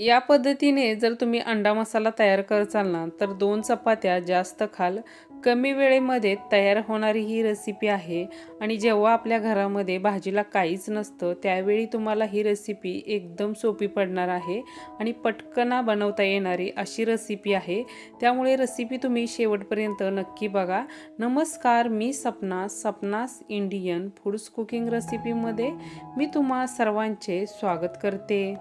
या पद्धतीने जर तुम्ही अंडा मसाला तयार करचाल ना तर दोन चपात्या जास्त खाल. कमी वेळेमध्ये तयार होणारी ही रेसिपी आहे. आणि जेव्हा आपल्या घरामध्ये भाजीला काहीच नसतं त्यावेळी तुम्हाला ही रेसिपी एकदम सोपी पडणार आहे. आणि पटकना बनवता येणारी अशी रेसिपी आहे. त्यामुळे रेसिपी तुम्ही शेवटपर्यंत नक्की बघा. नमस्कार मी Sapna Sapna's Indian foods cooking रेसिपीमध्ये मी तुम्हा सर्वांचे स्वागत करते.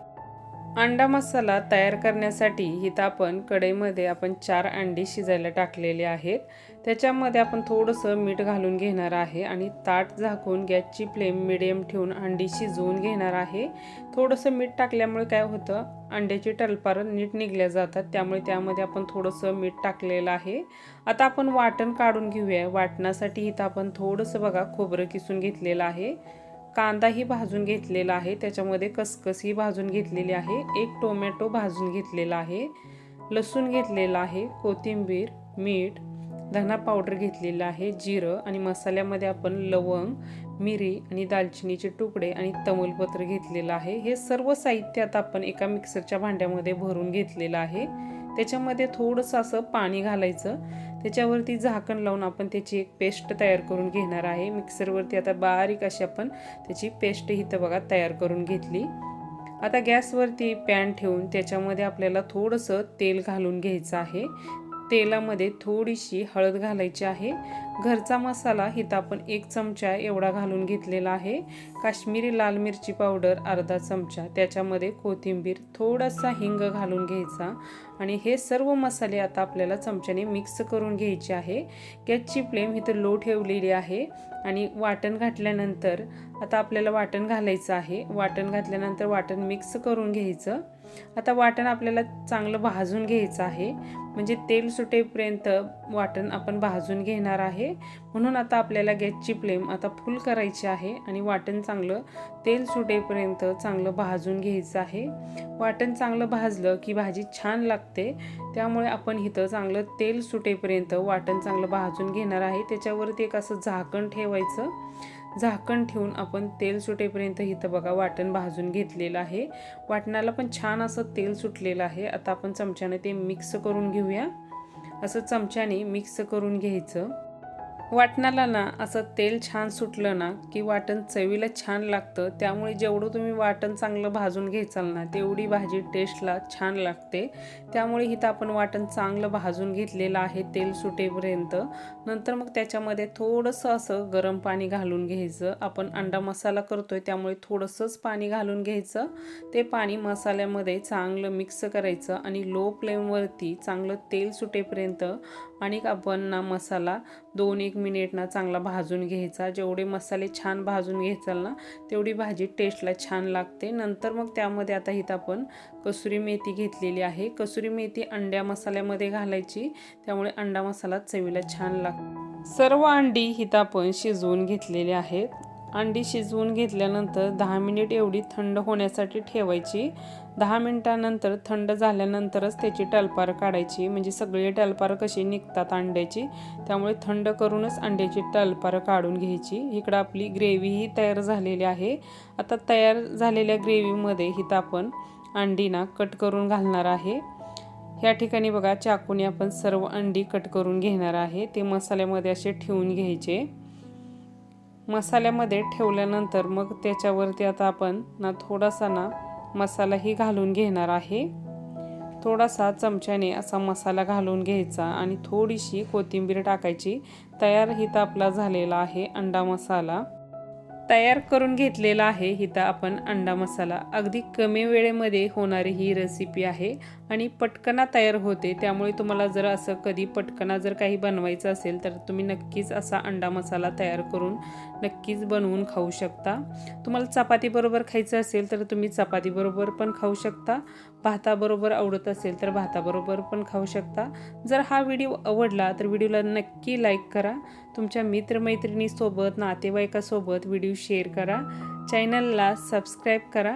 अंडा मसाला तयार करण्यासाठी इथं आपण कढईमध्ये आपण चार अंडी शिजायला टाकलेले आहेत. त्याच्यामध्ये आपण थोडंसं मीठ घालून घेणार आहे आणि ताट झाकून गॅसची फ्लेम मिडियम ठेवून अंडी शिजवून घेणार आहे. थोडंसं मीठ टाकल्यामुळे काय होतं अंड्याची टलपार नीट निघल्या जातात त्यामुळे त्यामध्ये आपण थोडंसं मीठ टाकलेलं आहे. आता आपण वाटण काढून घेऊया. वाटणासाठी इथं आपण थोडंसं बघा खोबरं किसून घेतलेलं आहे. कांदाही भाजून घेतलेला आहे. त्याच्यामध्ये कसकसही भाजून घेतलेली आहे. एक टोमॅटो भाजून घेतलेला आहे. लसूण घेतलेला आहे. कोथिंबीर मीठ धना पावडर घेतलेला आहे. जिरं आणि मसाल्यामध्ये आपण लवंग मिरी आणि दालचिनीचे तुकडे आणि तमलपत्र घेतलेलं आहे. हे सर्व साहित्य आता आपण एका मिक्सरच्या भांड्यामध्ये भरून घेतलेलं आहे. त्याच्यामध्ये थोडंसं असं पाणी घालायचं. त्याच्यावरती झाकण लावून आपण त्याची एक पेस्ट तयार करून घेणार आहे. मिक्सरवरती आता बारीक अशी आपण त्याची पेस्ट इथं बघा तयार करून घेतली. आता गॅसवरती पॅन ठेवून त्याच्यामध्ये आपल्याला थोडंसं तेल घालून घ्यायचं आहे. तेलामध्ये थोडीशी हळद घालायची आहे. घरचा मसाला हिथं आपण एक चमचा एवढा घालून घेतलेला आहे. काश्मीरी लाल मिरची पावडर अर्धा चमचा त्याच्यामध्ये कोथिंबीर थोडासा हिंग घालून घ्यायचा. आणि हे सर्व मसाले आता आपल्याला चमच्याने मिक्स करून घ्यायचे आहे. गॅसची फ्लेम इथं लो ठेवलेली आहे. आणि वाटण घातल्यानंतर आता आपल्याला वाटण घालायचं आहे. वाटण घातल्यानंतर वाटण मिक्स करून घ्यायचं. आता वाटण आपल्याला चांगलं भाजून घ्यायचं आहे. म्हणजे तेल सुटेपर्यंत वाटण आपण भाजून घेणार आहे. म्हणून आता आपल्याला गॅसची फ्लेम आता फुल करायची आहे आणि वाटण चांगलं तेल सुटेपर्यंत चांगलं भाजून घ्यायचं आहे. वाटण चांगलं भाजलं की भाजी छान लागते. त्यामुळे आपण इथं चांगलं तेल सुटेपर्यंत वाटण चांगलं भाजून घेणार आहे. त्याच्यावरती एक असं झाकण ठेवायचं. झाकण ठेवून आपण तेल सुटेपर्यंत इथं बघा वाटण भाजून घेतलेलं आहे. वाटणाला पण छान असं तेल सुटलेलं आहे. आता आपण चमच्याने ते मिक्स करून घेऊया. असं चमच्याने मिक्स करून घ्यायचं. वाटणाला ना असं तेल छान सुटलं ना की वाटण चवीला छान लागतं. त्यामुळे जेवढं तुम्ही वाटण चांगलं भाजून घ्यायचाल ना तेवढी भाजी टेस्टला छान लागते. त्यामुळे इथं आपण वाटण चांगलं भाजून घेतलेलं आहे तेल सुटेपर्यंत. नंतर मग त्याच्यामध्ये थोडंसं असं गरम पाणी घालून घ्यायचं. आपण अंडा मसाला करतोय त्यामुळे थोडंसंच पाणी घालून घ्यायचं. ते पाणी मसाल्यामध्ये चांगलं मिक्स करायचं आणि लो फ्लेमवरती चांगलं तेल सुटेपर्यंत आणि आपण ना मसाला दोन एक मिनिट ना चांगला भाजून घ्यायचा. जेवढे मसाले छान भाजून घ्यायचाल ना तेवढी भाजी टेस्टला छान लागते. नंतर मग त्यामध्ये आता इथं आपण कसुरी मेथी घेतलेली आहे. कसुरी मेथी अंड्या मसाल्यामध्ये घालायची. त्यामुळे अंडा मसाला चवीला छान लागतो. सर्व अंडी हिथं आपण शिजवून घेतलेली आहेत. अंडी शिजवून घेतल्यानंतर दहा मिनिट एवढी थंड होण्यासाठी ठेवायची. दहा मिनिटानंतर थंड झाल्यानंतरच त्याची टलपार काढायची. म्हणजे सगळी टलपार कशी निघतात अंड्याची त्यामुळे थंड करूनच अंड्याची टलपार काढून घ्यायची. इकडं आपली ग्रेव्हीही तयार झालेली आहे. आता तयार झालेल्या ग्रेव्हीमध्ये हिथं आपण अंडीना कट करून घालणार आहे. ह्या ठिकाणी बघा चाकूने आपण सर्व अंडी कट करून घेणार आहे. ते मसाल्यामध्ये असे ठेवून घ्यायचे. मसाल्यामध्ये ठेवल्यानंतर मग त्याच्यावरती आता आपण ना थोडासा ना मसालाही घालून घेणार आहे. थोडासा चमच्याने असा मसाला घालून घ्यायचा आणि थोडीशी कोथिंबीर टाकायची. तयार हिता आपला झालेला आहे अंडा मसाला. तयार करून घेतलेला आहे इथं आपण अंडा मसाला. अगदी कमी वेळेमध्ये होणारी ही रेसिपी आहे. आणि पटकना तयार होते. त्यामुळे तुम्हाला जर असं कधी पटकना जर काही बनवायचं असेल तर तुम्ही नक्कीच असा अंडा मसाला तयार करून नक्कीच बनवून खाऊ शकता. तुम्हाला चपातीबरोबर खायचं असेल तर तुम्ही चपातीबरोबर पण खाऊ शकता. भाताबरोबर आवडत असेल तर भाताबरोबर पण खाऊ शकता. जर हा व्हिडिओ आवडला तर व्हिडिओला नक्की लाईक करा. तुमच्या मित्रमैत्रिणीसोबत नातेवाईकासोबत व्हिडिओ शेअर करा. चॅनलला सबस्क्राईब करा.